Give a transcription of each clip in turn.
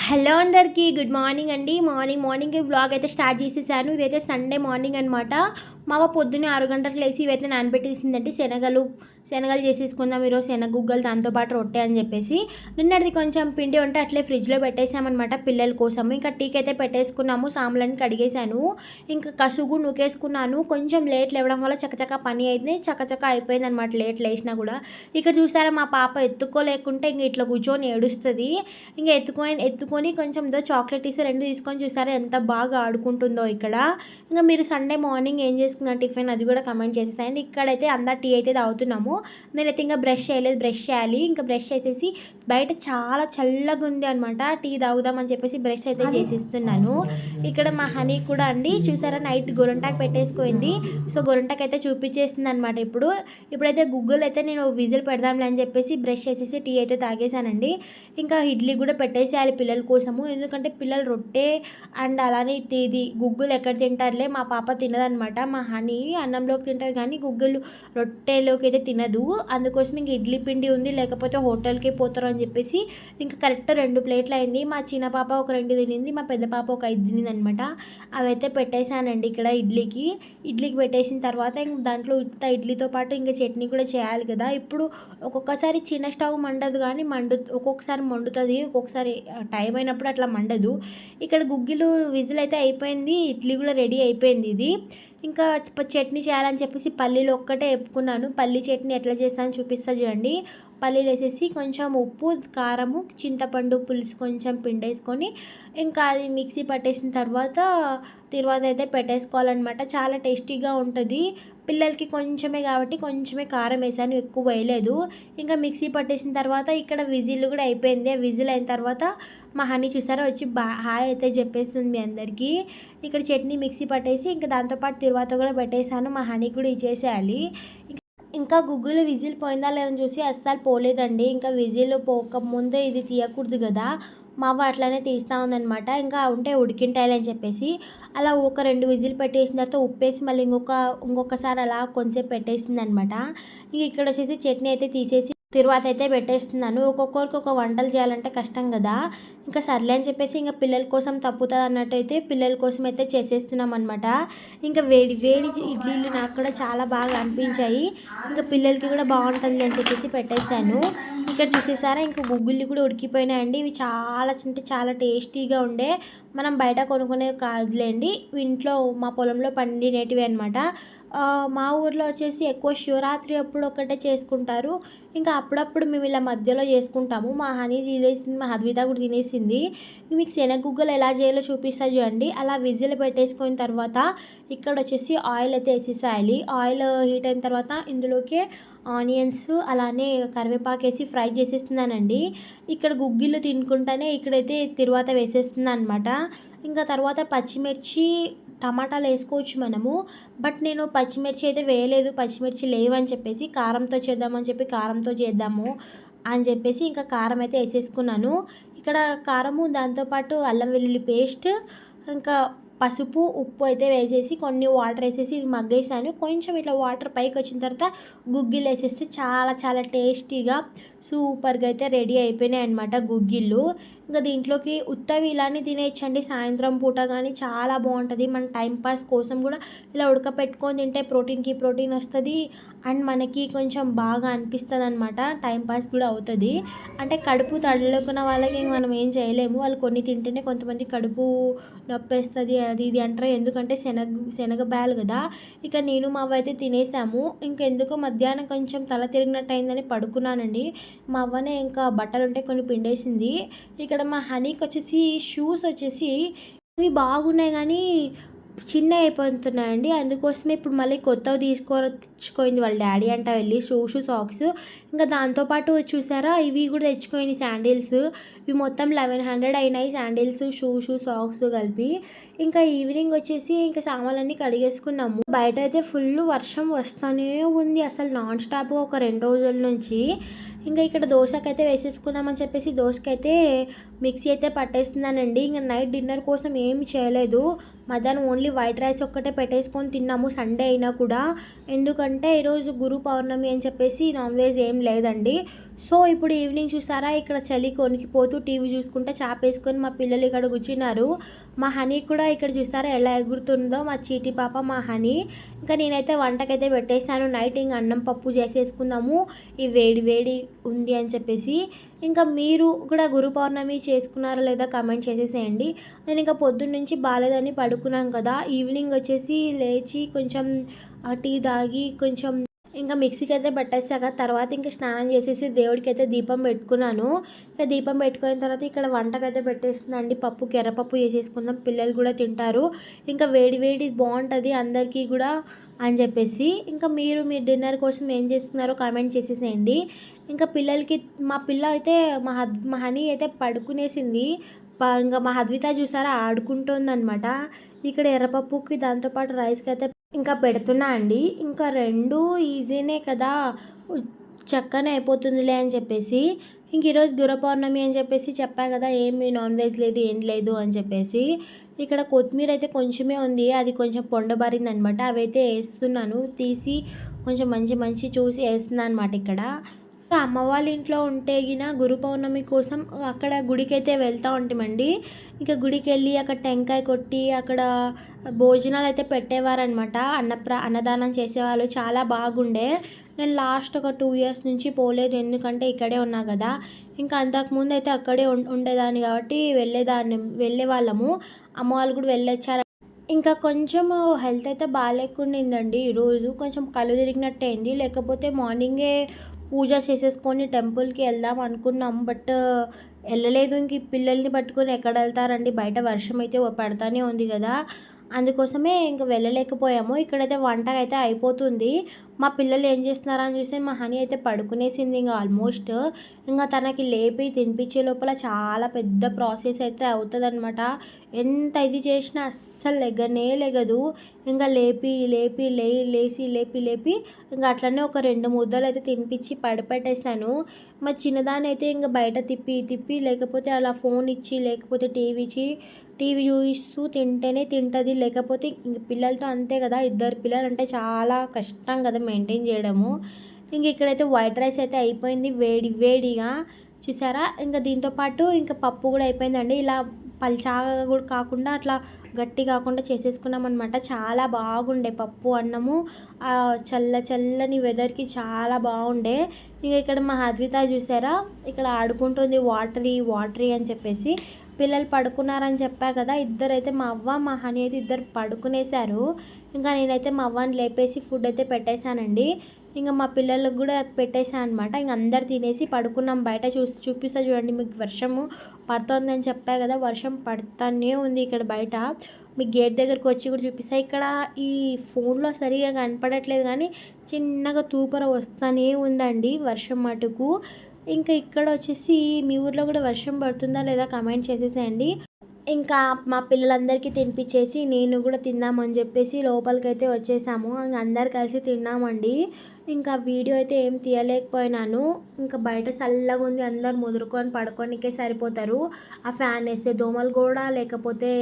Hello అందరికీ good morning అండి. Morning morning vlog అయితే స్టార్ట్ చేసేసాను. ఇదైతే సండే మార్నింగ్ అనమాట మావ పొద్దున్నే ఆరు గంటలకు లేచి ఇవైతే నానబెట్టేసిందంటే శనగలు శనగలు చేసేసుకుందాం ఈరోజు శనగుగ్గలు దాంతోపాటు రొట్టె అని చెప్పేసి. నిన్నటిది కొంచెం పిండి ఉంటే అట్లే ఫ్రిడ్జ్లో పెట్టేసామన్నమాట పిల్లల కోసం ఇంకా టీకి అయితే పెట్టేసుకున్నాము సాములని కడిగేశాను. ఇంకా కసుగు నూకేసుకున్నాను. కొంచెం లేట్ లేవడం వల్ల చకచక పని అయితే చకచక అయిపోయింది అనమాట లేట్ లేచినా కూడా. ఇక్కడ చూసారా మా పాప ఎత్తుకోలేకుంటే ఇంక ఇట్లా కూర్చొని ఏడుస్తుంది. ఇంకా ఎత్తుకొని ఎత్తుకొని కొంచెం ఏదో చాక్లెట్ ఇస్తే రెండు తీసుకొని చూసారా ఎంత బాగా ఆడుకుంటుందో ఇక్కడ. ఇంకా మీరు సండే మార్నింగ్ ఏం చేసుకున్న టిఫిన్ అది కూడా కమెంట్ చేసేసాయండి ఇక్కడైతే అందరు టీ అయితే తాగుతున్నాము. నేనైతే ఇంకా బ్రష్ చేయలేదు బ్రష్ చేయాలి. ఇంకా బ్రష్ చేసేసి బయట చాలా చల్లగా ఉంది అనమాట టీ తాగుదామని చెప్పేసి బ్రష్ అయితే చేసిస్తున్నాను. ఇక్కడ మా హనీ కూడా అండి. చూసారా నైట్ గొరంటాకు పెట్టేసుకుంది. సో గొరంటాకు అయితే చూపించేస్తుంది అనమాట ఇప్పుడు. ఇప్పుడైతే గుగ్గులు అయితే నేను విజిల్ పెడదాంలే అని చెప్పేసి బ్రష్ చేసేసి టీ అయితే తాగేశానండి. ఇంకా ఇడ్లీ కూడా పెట్టేసేయాలి పిల్లల కోసము. ఎందుకంటే పిల్లలు రొట్టె అండ్ అలానే ఇది- ఇది గుగ్గులు ఎక్కడ తింటారులే మా పాప తినదనమాట మా హనీ అన్నంలోకి తింటుంది కానీ గుగ్గులు రొట్టెలోకి అయితే తినదు. అందుకోసం ఇంక ఇడ్లీ పిండి ఉంది లేకపోతే హోటల్కి పోతారు అని చెప్పేసి ఇంకా కరెక్ట్ రెండు ప్లేట్లు అయింది. మా చిన్న పాప ఒక రెండు తినింది మా పెద్ద పాప ఒక ఐదు తినింది అనమాట అవైతే పెట్టేశానండి ఇక్కడ ఇడ్లీకి. ఇడ్లీకి పెట్టేసిన తర్వాత ఇంక దాంట్లో ఉత్త ఇడ్లీతో పాటు ఇంకా చట్నీ కూడా చేయాలి కదా. ఇప్పుడు ఒక్కొక్కసారి చిన్న స్టవ్ మండదు కానీ మండు ఒక్కొక్కసారి మండుతుంది. ఒక్కొక్కసారి టైం అయినప్పుడు అట్లా మండదు. ఇక్కడ గుగ్గిలు విజిల్ అయితే అయిపోయింది ఇడ్లీ కూడా రెడీ అయిపోయింది ఇది. ఇంకా చట్నీ చేయాలని చెప్పేసి పల్లీలు ఒక్కటే వేపుకున్నాను. పల్లీ చట్నీ ఎట్లా చేస్తానో చూపిస్తా చూడండి. పల్లీలు వేసేసి కొంచెం ఉప్పు కారము చింతపండు పులుసు కొంచెం పిండేసుకొని ఇంకా అది మిక్సీ పట్టేసిన తర్వాత తర్వాత అయితే పెట్టేసుకోవాలన్నమాట. చాలా టేస్టీగా ఉంటుంది. పిల్లలకి కొంచెమే కాబట్టి కొంచెమే కారం వేసాను ఎక్కువ వేయలేదు. ఇంకా మిక్సీ పట్టేసిన తర్వాత ఇక్కడ విజిల్ కూడా అయిపోయింది. ఆ విజిల్ అయిన తర్వాత మా హనీ చూసారా? వచ్చి బా హాయ్ అయితే చెప్పేస్తుంది మీ అందరికీ. ఇక్కడ చట్నీ మిక్సీ పట్టేసి ఇంకా దాంతోపాటు తర్వాత కూడా పెట్టేశాను. మా హనీ కూడా ఇచ్చేసేయాలి. ఇంకా గుగ్గులో విజిల్ పోయిందా లేదని చూసి అస్సలు పోలేదండి. ఇంకా విజిల్ పోక ముందే ఇది తీయకూడదు కదా మా అట్లానే తీస్తూ ఉందనమాట ఇంకా ఉంటే ఉడికింటాయని అని చెప్పేసి అలా ఒక రెండు విజిల్ పెట్టేసిన తర్వాత ఉప్పేసి మళ్ళీ ఇంకొక ఇంకొకసారి అలా కొంచెం పెట్టేసింది అనమాట ఇంక ఇక్కడ వచ్చేసి చట్నీ అయితే తీసేసి తిరువాత అయితే పెట్టేస్తున్నాను. ఒక్కొక్కరికి ఒక వంటలు చేయాలంటే కష్టం కదా. ఇంకా సర్లే అని చెప్పేసి ఇంకా పిల్లల కోసం తప్పుతుంది అన్నట్టు అయితే పిల్లల కోసం అయితే చేసేస్తున్నాం అనమాట ఇంకా వేడి వేడి ఇడ్లీలు నాకు కూడా చాలా బాగా అనిపించాయి. ఇంకా పిల్లలకి కూడా బాగుంటుంది అని చెప్పేసి పెట్టేశాను. ఇక్కడ చూసేసారా ఇంకా గుగ్గుళ్ళు కూడా ఉడికిపోయినాయండి. ఇవి చాలా అంటే చాలా టేస్టీగా ఉండే. మనం బయట కొనుక్కునే కాదులేండి. ఇంట్లో మా పొలంలో పండినేటివి అనమాట మా ఊర్లో వచ్చేసి ఎక్కువ శివరాత్రి అప్పుడు ఒకటే చేసుకుంటారు. ఇంకా అప్పుడప్పుడు మేము ఇలా మధ్యలో చేసుకుంటాము. మా హనీ తినేసింది మా హద్విత కూడా తినేసింది. మీకు శనగుగ్గలు ఎలా చేయాలో చూపిస్తా చూడండి. అలా విజిల్ పెట్టేసుకున్న తర్వాత ఇక్కడ వచ్చేసి ఆయిల్ అయితే వేసేసేయాలి. ఆయిల్ హీట్ అయిన తర్వాత ఇందులోకి ఆనియన్స్ అలానే కరివేపాకు వేసి ఫ్రై చేసేస్తున్నానండి. ఇక్కడ గుగ్గిళ్ళు తినుకుంటానే ఇక్కడైతే తిరువాత వేసేస్తుంది అనమాట ఇంకా తర్వాత పచ్చిమిర్చి టమాటాలు వేసుకోవచ్చు మనము బట్ నేను పచ్చిమిర్చి అయితే వేయలేదు పచ్చిమిర్చి లేవని చెప్పేసి కారంతో చేద్దామని చెప్పి కారంతో చేద్దాము అని చెప్పేసి ఇంకా కారం అయితే వేసేసుకున్నాను. ఇక్కడ కారము దాంతోపాటు అల్లం వెల్లుల్లి పేస్ట్ ఇంకా పసుపు ఉప్పు అయితే వేసేసి కొన్ని వాటర్ వేసేసి ఇది మగ్గేసాను. కొంచెం ఇట్లా వాటర్ పైకి వచ్చిన తర్వాత గుగ్గిళ్ళు వేసేస్తే చాలా చాలా టేస్టీగా సూపర్గా అయితే రెడీ అయిపోయినాయి అనమాట గుగ్గిళ్ళు. ఇంకా దీంట్లోకి ఉత్తవి ఇలానే తినేయచ్చండి. సాయంత్రం పూట కానీ చాలా బాగుంటుంది. మన టైంపాస్ కోసం కూడా ఇలా ఉడకపెట్టుకొని తింటే ప్రోటీన్కి ప్రోటీన్ వస్తుంది. అండ్ మనకి కొంచెం బాగా అనిపిస్తుంది అనమాట టైంపాస్ కూడా అవుతుంది. అంటే కడుపు తడలుకున్న వాళ్ళకి మనం ఏం చేయలేము. వాళ్ళు కొన్ని తింటేనే కొంతమంది కడుపు నొప్పేస్తుంది అది ఇది అంటారు. ఎందుకంటే శనగ శనగ బ్యాలు కదా. ఇక నేను మా అవ్వ అయితే తినేసాము. ఇంకెందుకో మధ్యాహ్నం కొంచెం తల తిరిగినట్టు అయిందని పడుకున్నానండి. మా అవ్వనే ఇంకా బట్టలు ఉంటే కొన్ని పిండేసింది. ఇక్కడ మా హనీకి వచ్చేసి షూస్ వచ్చేసి ఇవి బాగున్నాయి కానీ చిన్న అయిపోతున్నాయండి. అందుకోసమే ఇప్పుడు మళ్ళీ కొత్తవి తీసుకో తెచ్చుకోయింది వాళ్ళ డాడీ అంట వెళ్ళి షూస్ సాక్స్ ఇంకా దాంతోపాటు చూసారా? ఇవి కూడా తెచ్చుకోయింది శాండిల్స్ ఇవి మొత్తం లెవెన్ హండ్రెడ్ అయినాయి. శాండిల్స్ షూస్ సాక్స్ కలిపి. ఇంకా ఈవినింగ్ వచ్చేసి ఇంకా సామాన్లన్నీ కడిగేసుకున్నాము. బయట అయితే ఫుల్ వర్షం వస్తూనే ఉంది. అసలు నాన్ స్టాప్గా ఒక రెండు రోజుల నుంచి. ఇంకా ఇక్కడ దోశకైతే వేసేసుకుందామని చెప్పేసి దోశకైతే మిక్సీ అయితే పట్టేస్తున్నానండి ఇంకా నైట్ డిన్నర్ కోసం ఏమి చేయలేదు. మధ్యాహ్నం ఓన్లీ వైట్ రైస్ ఒక్కటే పెట్టేసుకొని తిన్నాము సండే అయినా కూడా. ఎందుకంటే ఈరోజు గురు పౌర్ణమి అని చెప్పేసి నాన్ వెజ్ ఏం లేదండి. సో ఇప్పుడు ఈవినింగ్ చూసారా? ఇక్కడ చలి కొనికిపోతూ టీవీ చూసుకుంటే చాపేసుకొని మా పిల్లలు ఇక్కడ కూర్చున్నారు. మా హనీ కూడా ఇక్కడ చూసారా ఎలా ఎగురుతుందో మా చీటి పాప మా హనీ. ఇంకా నేనైతే వంటకైతే పెట్టేశాను. నైట్ ఇంకా అన్నం పప్పు చేసేసుకుందాము. ఈ వేడి వేడి ఉంది అని చెప్పేసి. ఇంకా మీరు కూడా గురు పౌర్ణమి చేసుకున్నారో లేదా కమెంట్ చేసేసేయండి. నేను ఇంకా పొద్దున్న నుంచి బాగాలేదని పడుకున్నాను కదా. ఈవినింగ్ వచ్చేసి లేచి కొంచెం టీ తాగి కొంచెం ఇంకా మిక్సీకి అయితే పెట్టేసాక తర్వాత ఇంకా స్నానం చేసేసి దేవుడికి అయితే దీపం పెట్టుకున్నాను. ఇంకా దీపం పెట్టుకున్న తర్వాత ఇక్కడ వంటకైతే పెట్టేస్తుందండి. పప్పు ఎర్రపప్పు చేసేసుకుందాం. పిల్లలు కూడా తింటారు. ఇంకా వేడి వేడి బాగుంటుంది అందరికీ కూడా అని చెప్పేసి. ఇంకా మీరు మీ డిన్నర్ కోసం ఏం చేస్తున్నారో కామెంట్ చేసేసేయండి. ఇంకా పిల్లలకి మా పిల్ల అయితే మా హద్ మా హనీ అయితే పడుకునేసింది. ఇంకా మా హద్విత చూసారా ఆడుకుంటుందన్నమాట. ఇక్కడ ఎర్రపప్పుకి దాంతోపాటు రైస్కి అయితే ఇంకా పెడుతున్నా అండి. ఇంకా రెండు ఈజీనే కదా. చక్కనే అయిపోతుందిలే అని చెప్పేసి. ఇంక ఈరోజు గుర పౌర్ణమి అని చెప్పేసి చెప్పా కదా. ఏమి నాన్ వెజ్ లేదు ఏం లేదు అని చెప్పేసి. ఇక్కడ కొత్తిమీర అయితే కొంచెమే ఉంది. అది కొంచెం పొండబారింది అనమాట అవైతే వేస్తున్నాను. తీసి కొంచెం మంచి మంచి చూసి వేస్తున్నాను అనమాట ఇక్కడ. అమ్మ వాళ్ళ ఇంట్లో ఉంటే గిన గురు పౌర్ణమి కోసం అక్కడ గుడికి అయితే వెళ్తూ ఉంటామండి. ఇంకా గుడికి వెళ్ళి అక్కడ టెంకాయ కొట్టి అక్కడ భోజనాలు అయితే పెట్టేవారనమాట అన్నప్ర అన్నదానం చేసేవాళ్ళు చాలా బాగుండే. నేను లాస్ట్ ఒక టూ ఇయర్స్ నుంచి పోలేదు ఎందుకంటే ఇక్కడే ఉన్నా కదా. ఇంకా అంతకుముందు అయితే అక్కడే ఉండేదాన్ని కాబట్టి వెళ్ళేదాన్ని వెళ్ళే వాళ్ళము అమ్మ వాళ్ళు కూడా వెళ్ళొచ్చారు ఇంకా కొంచెం హెల్త్ అయితే బాగాలేకుండిందండి. ఈరోజు కొంచెం కళ్ళు తిరిగినట్టు అయింది లేకపోతే మార్నింగే పూజ చేసేసుకొని టెంపుల్కి వెళ్దాం అనుకున్నాం. బట్ వెళ్ళలేదు. ఇంక పిల్లల్ని పట్టుకొని ఎక్కడ వెళ్తారండి? బయట వర్షం అయితే పడతానే ఉంది కదా. అందుకోసమే ఇంక వెళ్ళలేకపోయాము. ఇక్కడైతే వంట అయితే అయిపోతుంది. మా పిల్లలు ఏం చేస్తున్నారని చూస్తే మా హనీ అయితే పడుకునేసింది ఇంకా ఆల్మోస్ట్ ఇంకా తనకి లేపి తినిపించే లోపల చాలా పెద్ద ప్రాసెస్ అయితే అవుతుందన్నమాట. ఎంత ఇది చేసినా అస్సలు లెగనే లెగదు. ఇంకా లేపి లేపి లే లేచి లేపి లేపి ఇంకా అట్లనే ఒక రెండు ముద్దలు అయితే తినిపించి పడిపెట్టేశాను. మా చిన్నదాన్ని అయితే ఇంకా బయట తిప్పి తిప్పి లేకపోతే అలా ఫోన్ ఇచ్చి లేకపోతే టీవీ ఇచ్చి టీవీ చూపిస్తూ తింటేనే తింటుంది. లేకపోతే ఇంక పిల్లలతో అంతే కదా ఇద్దరు పిల్లలు అంటే చాలా కష్టం కదా మెయింటైన్ చేయడము. ఇంక ఇక్కడైతే వైట్ రైస్ అయితే అయిపోయింది. వేడి వేడిగా చూసారా? ఇంకా దీంతో పాటు ఇంకా పప్పు కూడా అయిపోయిందండి. ఇలా పల్చాగా కూడా కాకుండా అట్లా గట్టి కాకుండా చేసేసుకున్నాం అనమాట చాలా బాగుండే పప్పు అన్నము. చల్ల చల్లని వెదర్కి చాలా బాగుండే. ఇంకా ఇక్కడ మా అద్విత చూసారా? ఇక్కడ ఆడుకుంటుంది వాటరీ వాటరీ అని చెప్పేసి. పిల్లలు పడుకున్నారని చెప్పా కదా ఇద్దరైతే మా అవ్వ మా హనీ అయితే ఇద్దరు పడుకునేశారు. ఇంకా నేనైతే మా అవ్వని లేపేసి ఫుడ్ అయితే పెట్టేశానండి. ఇంకా మా పిల్లలకు కూడా పెట్టేశాను అనమాట ఇంక అందరు తినేసి పడుకున్నాం. బయట చూసి చూపిస్తా చూడండి మీకు వర్షము పడుతుందని చెప్పా కదా వర్షం పడుతూనే ఉంది ఇక్కడ బయట. మీ గేట్ దగ్గరికి వచ్చి కూడా చూపిస్తా. ఇక్కడ ఈ ఫోన్లో సరిగా కనపడట్లేదు కానీ చిన్నగా తూపర వస్తూనే ఉందండి వర్షం మటుకు. ఇంకా ఇక్కడ వచ్చేసి మీ ఊర్లో కూడా వర్షం పడుతుందా లేదా కమెంట్ చేసేసేయండి. ఇంకా మా పిల్లలందరికీ తినిపించేసి నేను కూడా తిందామని చెప్పేసి లోపలికైతే వచ్చేసాము. అందరు కలిసి తిన్నామండి. ఇంకా వీడియో అయితే ఏం తీయలేకపోయినాను. ఇంకా బయట చల్లగా ఉంది. అందరు ముదురుకొని పడుకోనికే సరిపోతారు. ఆ ఫ్యాన్ వేస్తే దోమలు కూడా లేకపోతే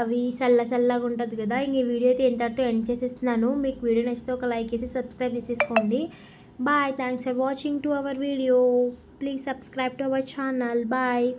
అవి చల్ల చల్లగా ఉంటుంది కదా. ఇంక ఈ వీడియో అయితే ఎంతటితో ఎండ్ చేసేస్తున్నాను. మీకు వీడియో నచ్చితే ఒక లైక్ వేసి సబ్స్క్రైబ్ చేసేసుకోండి. Bye. Thanks for watching to our video. Please subscribe to our channel. Bye